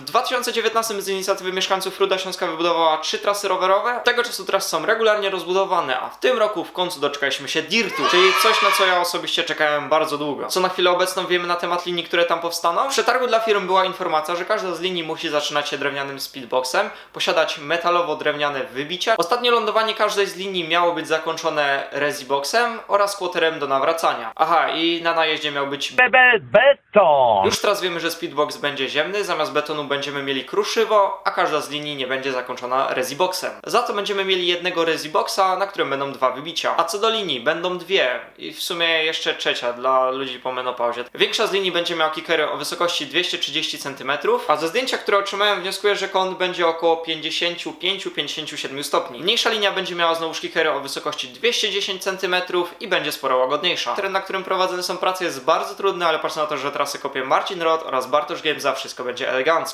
W 2019 z inicjatywy mieszkańców Ruda Śląska wybudowała trzy trasy rowerowe. Tego czasu trasy są regularnie rozbudowane, a w tym roku w końcu doczekaliśmy się Dirtu, czyli coś na co ja osobiście czekałem bardzo długo. Co na chwilę obecną wiemy na temat linii, które tam powstaną? W przetargu dla firm była informacja, że każda z linii musi zaczynać się drewnianym speedboxem, posiadać metalowo-drewniane wybicia. Ostatnie lądowanie każdej z linii miało być zakończone reziboxem oraz kłoterem do nawracania. Aha, i na najeździe miał być Bebe beton! już teraz wiemy, że speedbox będzie ziemny, zamiast betonu będziemy mieli kruszywo, a każda z linii nie będzie zakończona reziboxem. Za to będziemy mieli jednego reziboxa, na którym będą dwa wybicia. A co do linii, będą dwie i w sumie jeszcze trzecia dla ludzi po menopauzie. Większa z linii będzie miała kickery o wysokości 230 cm, a ze zdjęcia, które otrzymałem wnioskuję, że kąt będzie około 55-57 stopni. Mniejsza linia będzie miała znowu kickery o wysokości 210 cm i będzie sporo łagodniejsza. Teren, na którym prowadzone są prace jest bardzo trudny, ale patrz na to, że trasy kopie Marcin Roth oraz Bartosz Game za wszystko będzie elegancko.